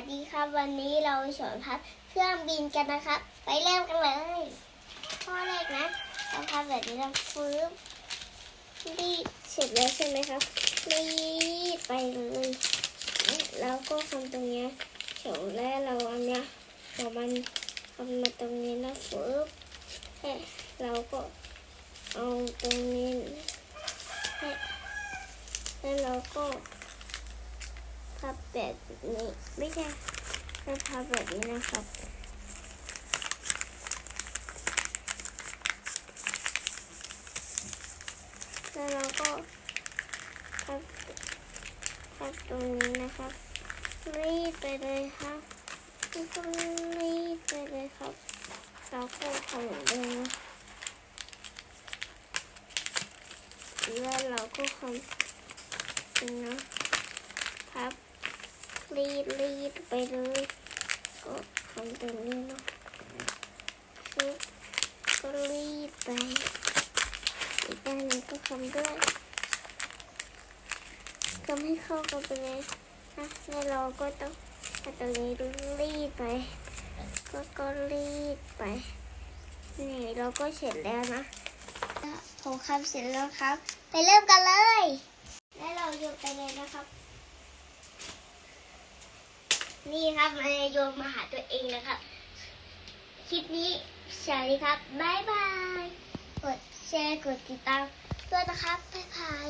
สดีครับ วันนี้เราสอนพับเครื่องบินกันนะครับ ไปเริ่มกันเลยข้อแรกนะเราพับแบบนี้เราฟื้นรีดเสร็จแล้วใช่ไหมครับรีดไปเลยแล้วก็ทำตรงเนี้ยเขียวแล้วเราอันเนี้ยเรามันทำมาตรงนี้นะฟื้นเอ๊ะเราก็เอาตรงนี้เอ๊ะแล้วเราก็ พับแบบนี้ไม่ใช่เป็นพับแบบนี้นะครับแล้วเราก็พับพับตรงนี้นะครับรีดไปเลยครับก็รีดไปเลยครับเราก็ทำเหมือนเดิมนะแล้วเราก็ทำนี่นะ รีดรีดไปเลยก็ทำตรงนี้เนาะก็รีดไปอีกด้านนึงก็ทำด้วยทำให้เข้ากันไปเลยนะแล้วเราก็ต้องเอาตรงนี้รีดไป ก็ก็รีดไปนี่เราก็เสร็จแล้วนะผมทำเสร็จแล้วครับ ไปเริ่มกันเลย แล้วเราโยนไปเลยนะครับ นี่ครับมันโยนมาหาตัวเองนะครับ คลิปนี้สวัสดีครับ บ๊ายบาย กดแชร์ กดติดตามด้วยนะครับ บ๊ายบาย